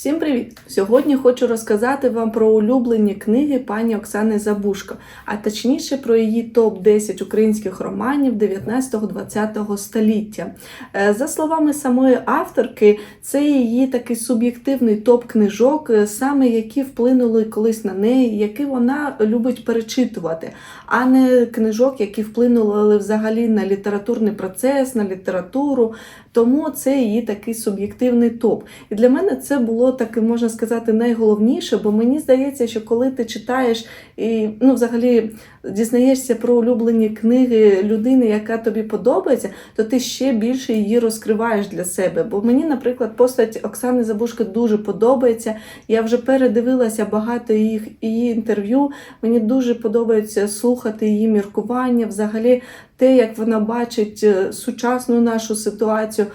Всім привіт! Сьогодні хочу розказати вам про улюблені книги пані Оксани Забушко, а точніше про її топ-10 українських романів 19-20 століття. Е, За словами самої авторки, це її такий суб'єктивний топ книжок, е, саме які вплинули колись на неї, які вона любить перечитувати, а не книжок, які вплинули взагалі на літературний процес, на літературу. Тому це її такий суб'єктивний топ. І для мене це було таке, можна сказати, найголовніше, бо мені здається, що коли ти читаєш і ну, взагалі дізнаєшся про улюблені книги людини, яка тобі подобається, то ти ще більше її розкриваєш для себе. Бо мені, наприклад, постать Оксани Забушки дуже подобається. Я вже передивилася багато їх її інтерв'ю. Мені дуже подобається слухати її міркування, взагалі те, як вона бачить е, сучасну нашу ситуацію.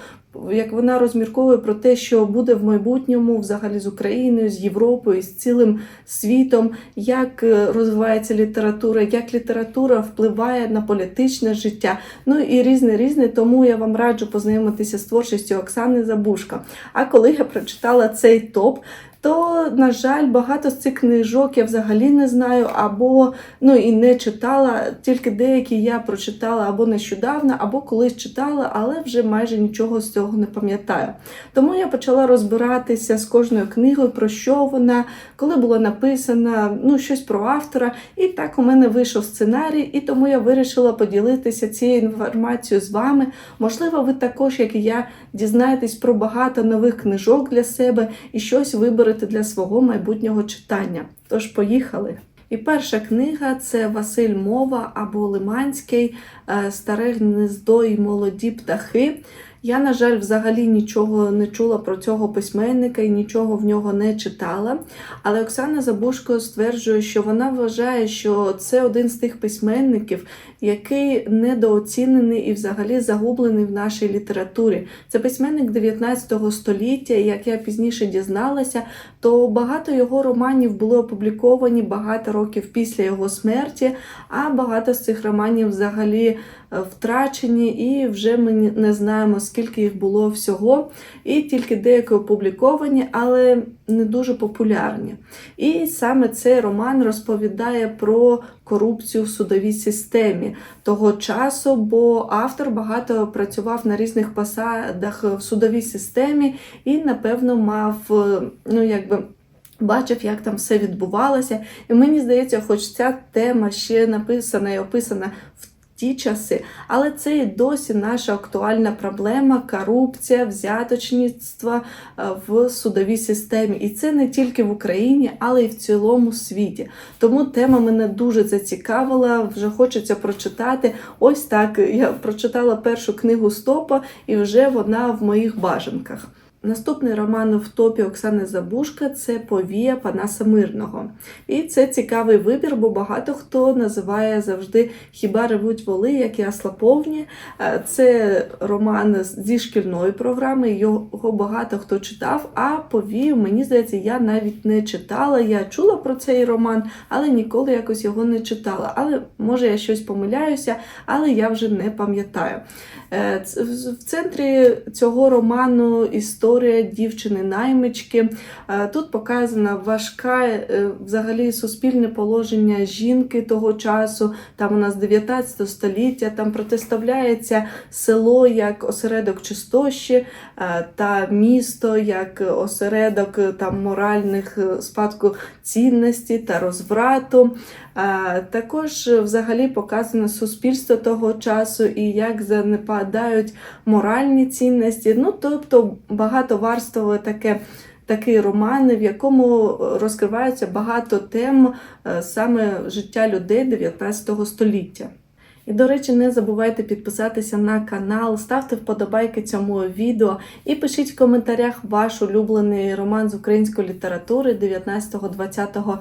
Як вона розмірковує про те, що буде в майбутньому взагалі з Україною, з Європою, з цілим світом, як е, розвивається література, як література впливає на політичне життя, ну і різне різне. Тому я вам раджу познайомитися з творчістю Оксани Забушка. А коли я прочитала цей топ, то, на жаль, багато з цих книжок я взагалі не знаю, або ну і не читала. Тільки деякі я прочитала або нещодавно, або колись читала, але вже майже нічого з цього не пам'ятаю. Тому я почала розбиратися з кожною книгою, про що вона, коли була написана, ну щось про автора. І так у мене вийшов сценарій, і тому я вирішила поділитися цією інформацією з вами. Можливо, ви також, як і я, дізнаєтесь про багато нових книжок для себе і щось виберете для свого майбутнього читання. Тож поїхали! І перша книга це Василь Мова або Лиманський е, Старе гнездо і молоді птахи. Я, на жаль, взагалі нічого не чула про цього письменника і нічого в нього не читала. Але Оксана Забушко стверджує, що вона вважає, що це один з тих письменників, який недооцінений і взагалі загублений в нашій літературі. Це письменник 19 століття, і як я пізніше дізналася, то багато його романів були опубліковані багато років після його смерті, а багато з цих романів взагалі втрачені, і вже ми не знаємо, скільки їх було всього. І тільки деякі опубліковані, але не дуже популярні. І саме цей роман розповідає про корупцію в судовій системі того часу, бо автор багато працював на різних посадах в судовій системі і, напевно, мав ну, якби. Бачив, як там все відбувалося, і мені здається, хоч ця тема ще написана і описана в ті часи, але це і досі наша актуальна проблема корупція, взяточництво в судовій системі. І це не тільки в Україні, але й в цілому світі. Тому тема мене дуже зацікавила, вже хочеться прочитати. Ось так я прочитала першу книгу Стопа, і вже вона в моїх бажанках. Наступний роман в топі Оксани Забушка це Повія Панаса Мирного. І це цікавий вибір, бо багато хто називає завжди Хіба ревуть воли, як ясла повні. Е, це роман зі шкільної програми, його багато хто читав. А Повію, мені здається, я навіть не читала. Я чула про цей роман, але ніколи якось його не читала. Але може я щось помиляюся, але я вже не пам'ятаю. Е, в центрі цього роману історія дівчини-наймички. Е, тут показана важка е, взагалі суспільне положення жінки того часу. Там у нас 19 століття, там протиставляється село як осередок чистощі та місто як осередок там моральних спадку цінності та розврату. Також взагалі показано суспільство того часу і як занепадають моральні цінності. Ну, тобто багатоварствове таке. Такий роман, в якому розкривається багато тем саме життя людей 19 століття. І, до речі, не забувайте підписатися на канал, ставте вподобайки цьому відео і пишіть в коментарях ваш улюблений роман з української літератури 19-20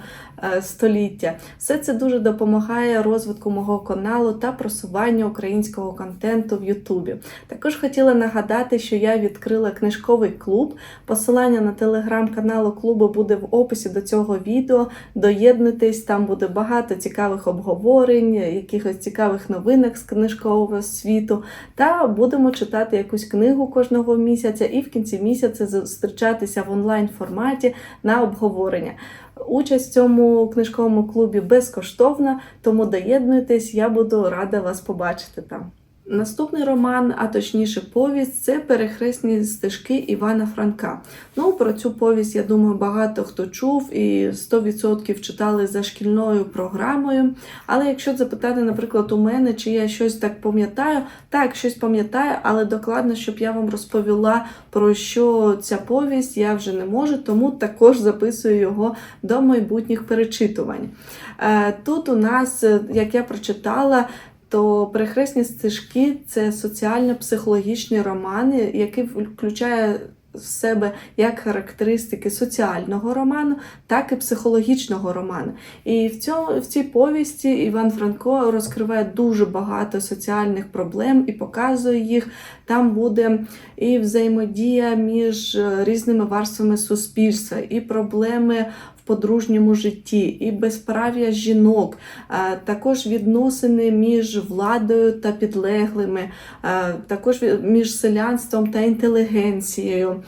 століття. Все це дуже допомагає розвитку мого каналу та просуванню українського контенту в Ютубі. Також хотіла нагадати, що я відкрила книжковий клуб. Посилання на телеграм-каналу клубу буде в описі до цього відео. Доєднуйтесь, там буде багато цікавих обговорень, якихось цікавих новинок з книжкового світу. Та будемо читати якусь книгу кожного місяця, і в кінці місяця зустрічатися в онлайн форматі на обговорення. Участь в цьому книжковому клубі безкоштовна, тому доєднуйтесь, я буду рада вас побачити там. Наступний роман, а точніше повість, це перехресні стежки Івана Франка. Ну, про цю повість, я думаю, багато хто чув і 100% читали за шкільною програмою. Але якщо запитати, наприклад, у мене, чи я щось так пам'ятаю, так, щось пам'ятаю, але докладно, щоб я вам розповіла, про що ця повість, я вже не можу, тому також записую його до майбутніх перечитувань. Е, Тут у нас, е, як я прочитала, то перехресні стежки це соціально-психологічні романи, які включає в себе як характеристики соціального роману, так і психологічного роману. І в цьому в цій повісті Іван Франко розкриває дуже багато соціальних проблем і показує їх. Там буде і взаємодія між різними варствами суспільства, і проблеми в подружньому житті, і безправ'я жінок, також відносини між владою та підлеглими, також між селянством та інтелігенцією.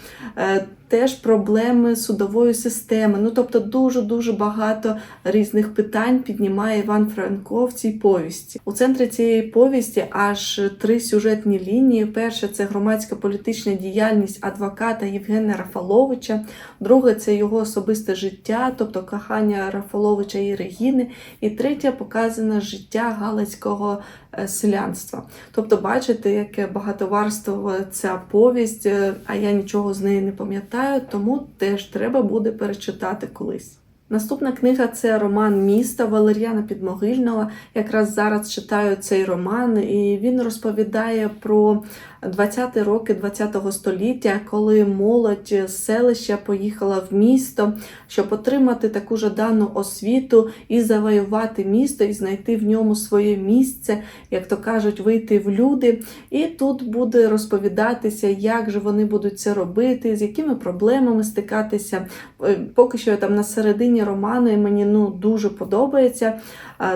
Теж проблеми судової системи. Ну, тобто, дуже-дуже багато різних питань піднімає Іван Франко в цій повісті. У центрі цієї повісті аж три сюжетні лінії. Перша це громадська політична діяльність адвоката Євгена Рафаловича, друге це його особисте життя, тобто кохання Рафаловича і Регіни. І третя показане життя галицького селянства. Тобто, бачите, яке багатоварствова ця повість, а я нічого з неї не пам'ятаю, тому теж треба буде перечитати колись. Наступна книга це роман Міста Валеріана Підмогильного. Якраз зараз читаю цей роман, і він розповідає про 20-ті роки ХХ століття, коли молодь з селища поїхала в місто, щоб отримати таку жадану освіту і завоювати місто, і знайти в ньому своє місце, як то кажуть, вийти в люди. І тут буде розповідатися, як же вони будуть це робити, з якими проблемами стикатися. Е, поки що я там на середині роману і мені ну, дуже подобається,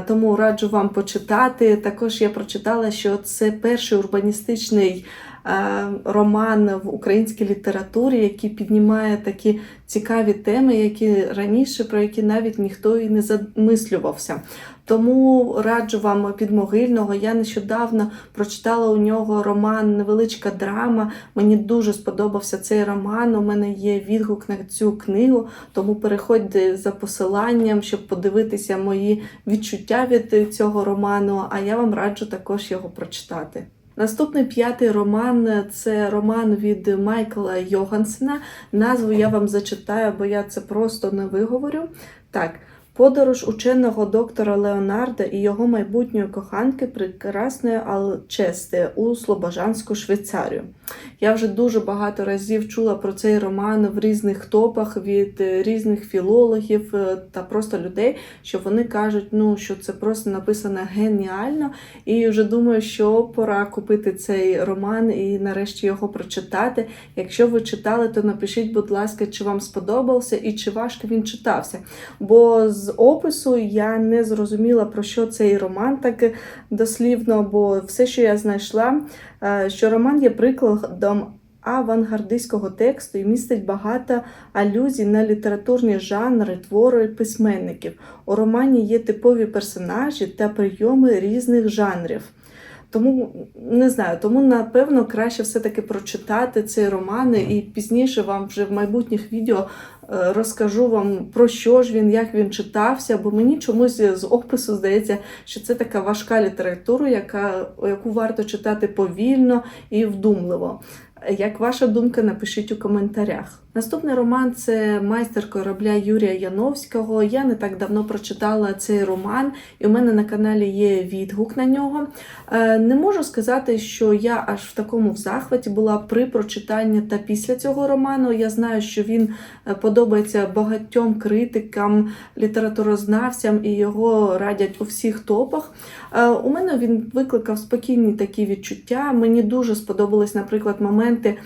тому раджу вам почитати. Також я прочитала, що це перший урбаністичний. Роман в українській літературі, який піднімає такі цікаві теми, які раніше про які навіть ніхто і не замислювався. Тому раджу вам підмогильного. Я нещодавно прочитала у нього роман Невеличка драма. Мені дуже сподобався цей роман. У мене є відгук на цю книгу, тому переходьте за посиланням, щоб подивитися мої відчуття від цього роману. А я вам раджу також його прочитати. Наступний п'ятий роман це роман від Майкла Йогансена. Назву я вам зачитаю, бо я це просто не виговорю. Так. Подорож ученого доктора Леонарда і його майбутньої коханки прекрасної Алчести у Слобожанську Швейцарію. Я вже дуже багато разів чула про цей роман в різних топах від різних філологів е, та просто людей, що вони кажуть, ну, що це просто написано геніально. І вже думаю, що пора купити цей роман і нарешті його прочитати. Якщо ви читали, то напишіть, будь ласка, чи вам сподобався і чи важко він читався. Бо з опису я не зрозуміла, про що цей роман так дослівно, бо все, що я знайшла, е, що роман є прикладом авангардистського тексту і містить багато алюзій на літературні жанри, твори письменників. У романі є типові персонажі та прийоми різних жанрів. Тому не знаю, тому напевно краще все-таки прочитати цей роман, і пізніше вам вже в майбутніх відео розкажу вам про що ж він, як він читався, бо мені чомусь з опису здається, що це така важка література, яка, яку варто читати повільно і вдумливо. Як ваша думка, напишіть у коментарях. Наступний роман це майстер корабля Юрія Яновського. Я не так давно прочитала цей роман, і у мене на каналі є відгук на нього. Е, не можу сказати, що я аж в такому захваті була при прочитанні та після цього роману. Я знаю, що він е, подобається багатьом критикам, літературознавцям і його радять у всіх топах. Е, у мене він викликав спокійні такі відчуття. Мені дуже сподобались, наприклад, моменти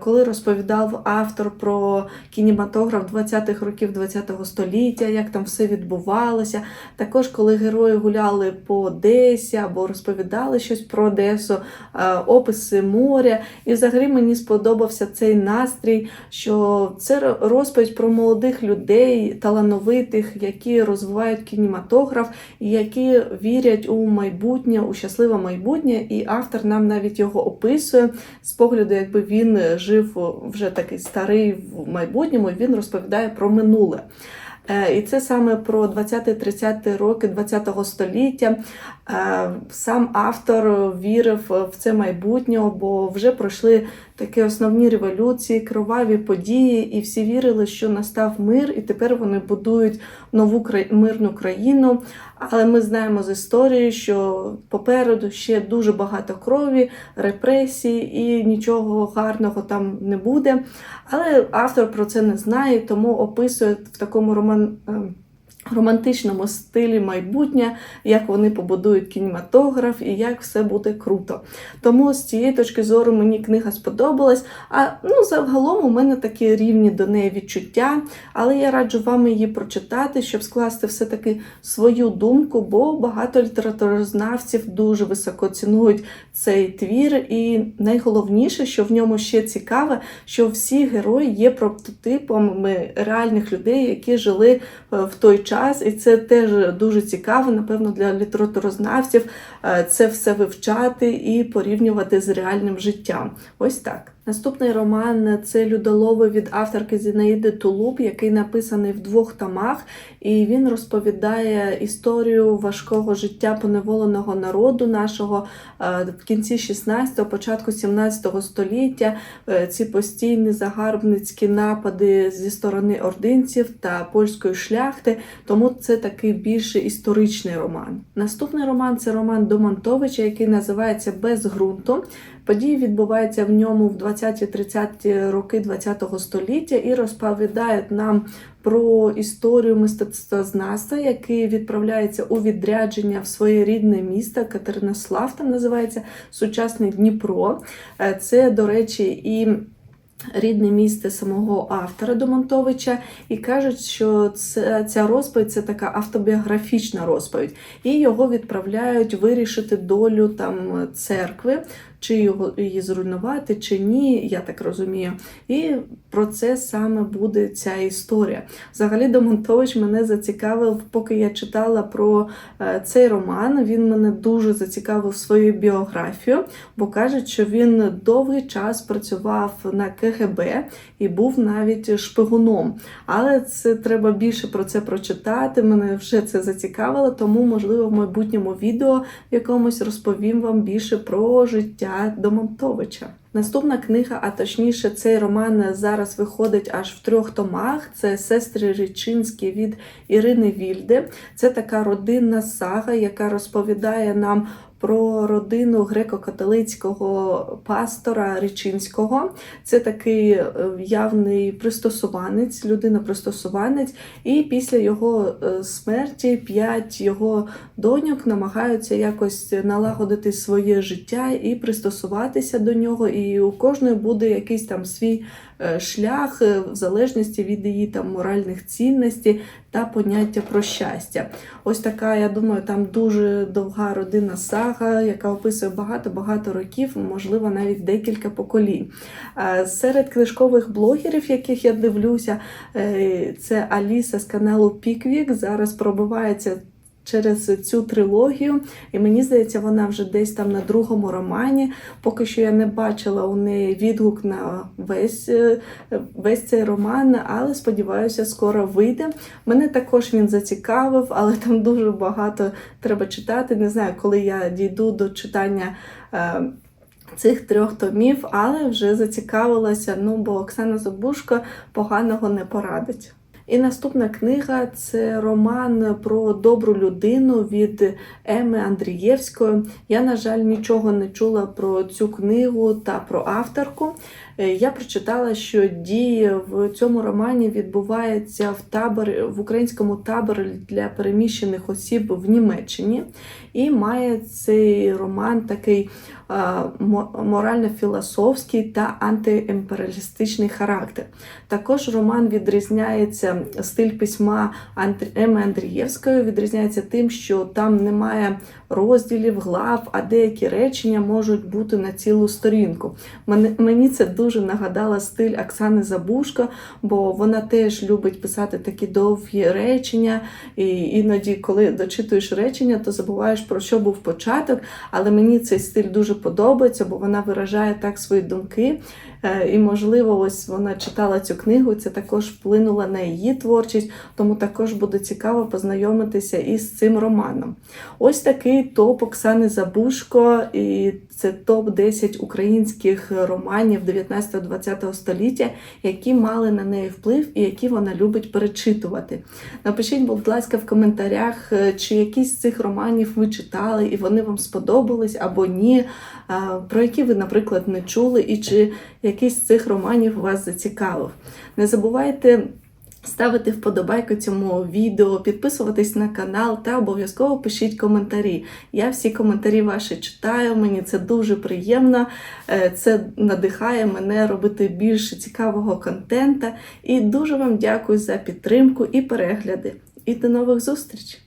коли розповідав автор про кінематограф 20-х років ХХ століття, як там все відбувалося. Також, коли герої гуляли по Одесі або розповідали щось про Одесу, е, описи моря. І взагалі мені сподобався цей настрій, що це розповідь про молодих людей, талановитих, які розвивають кінематограф і які вірять у майбутнє, у щасливе майбутнє. І автор нам навіть його описує з погляду, якби він жив вже такий старий в майбутньому, і він розповідає про минуле. Е, І це саме про 20-30 роки ХХ століття. Е, Сам автор вірив в це майбутнє, бо вже пройшли такі основні революції, кроваві події, і всі вірили, що настав мир, і тепер вони будують нову мирну країну. Але ми знаємо з історії, що попереду ще дуже багато крові, репресій і нічого гарного там не буде. Але автор про це не знає, тому описує в такому роман. Романтичному стилі майбутнє, як вони побудують кінематограф і як все буде круто. Тому з цієї точки зору мені книга сподобалась. А ну, загалом у мене такі рівні до неї відчуття, але я раджу вам її прочитати, щоб скласти все-таки свою думку, бо багато літературознавців дуже високо цінують цей твір. І найголовніше, що в ньому ще цікаве, що всі герої є прототипами реальних людей, які жили е, в той час, і це теж дуже цікаво, напевно, для літературознавців е, це все вивчати і порівнювати з реальним життям. Ось так. Наступний роман це Людолови від авторки Зінаїди Тулуб, який написаний в двох томах, і він розповідає історію важкого життя поневоленого народу нашого е, в кінці 16-го, початку 17-го століття. Е, Ці постійні загарбницькі напади зі сторони ординців та польської шляхти. Тому це такий більше історичний роман. Наступний роман це роман Домонтовича, який називається Без ґрунту. Події відбуваються в ньому в 20-30 роки ХХ століття і розповідають нам про історію мистецтвознавства, який відправляється у відрядження в своє рідне місто Катеринослав, там називається сучасний Дніпро. Е, Це, до речі, і рідне місце самого автора Домонтовича, і кажуть, що це, ця розповідь це така автобіографічна розповідь, і його відправляють вирішити долю там церкви, чи його її зруйнувати, чи ні, я так розумію. І про це саме буде ця історія. Взагалі, Домонтович мене зацікавив, поки я читала про е, цей роман. Він мене дуже зацікавив своєю біографією, бо кажуть, що він довгий час працював на КГБ і був навіть шпигуном. Але це треба більше про це прочитати. Мене вже це зацікавило, тому, можливо, в майбутньому відео якомусь розповім вам більше про життя Домонтовича. Наступна книга, а точніше, цей роман зараз виходить аж в трьох томах. Це сестри Річинські від Ірини Вільде. Це така родинна сага, яка розповідає нам про родину греко-католицького пастора Річинського. Це такий е, явний пристосуванець, людина-пристосуванець, і після його е, смерті п'ять його доньок намагаються якось налагодити своє життя і пристосуватися до нього. І у кожної буде якийсь там свій е, шлях е, в залежності від її там моральних цінностей та поняття про щастя. Ось така, я думаю, там дуже довга родинна сага, яка описує багато-багато років, можливо, навіть декілька поколінь. Е, Серед книжкових блогерів, яких я дивлюся, це Аліса з каналу Піквік. Зараз пробивається через цю трилогію, і мені здається, вона вже десь там на другому романі. Поки що я не бачила у неї відгук на весь, е, весь цей роман, але сподіваюся, скоро вийде. Мене також він зацікавив, але там дуже багато треба читати. Не знаю, коли я дійду до читання. е, Цих трьох томів, але вже зацікавилася, ну бо Оксана Забушко поганого не порадить. І наступна книга це роман про добру людину від Еми Андрієвської. Я, на жаль, нічого не чула про цю книгу та про авторку. Е, Я прочитала, що дії в цьому романі відбуваються в таборі в українському таборі для переміщених осіб в Німеччині, і має цей роман такий морально-філософський та антиімперіалістичний характер. Також роман відрізняється стиль письма Еми Андрієвської, відрізняється тим, що там немає розділів, глав, а деякі речення можуть бути на цілу сторінку. Мені це дуже нагадало стиль Оксани Забушко, бо вона теж любить писати такі довгі речення, і іноді, коли дочитуєш речення, то забуваєш про що був початок. Але мені цей стиль дуже подобається, бо вона виражає так свої думки. Е, І, можливо, ось вона читала цю книгу, це також вплинуло на її творчість, тому також буде цікаво познайомитися із цим романом. Ось такий топ Оксани Забушко, і це топ 10 українських романів 19-20 століття, які мали на неї вплив і які вона любить перечитувати. Напишіть, будь ласка, в коментарях, е, чи якісь з цих романів ви читали і вони вам сподобались або ні, про які ви, наприклад, не чули, і чи якийсь з цих романів вас зацікавив. Не забувайте. Ставити вподобайку цьому відео, підписуватись на канал та обов'язково пишіть коментарі. Я всі коментарі ваші читаю, мені це дуже приємно. Е, Це надихає мене робити більше цікавого контента. І дуже вам дякую за підтримку і перегляди. І до нових зустрічей!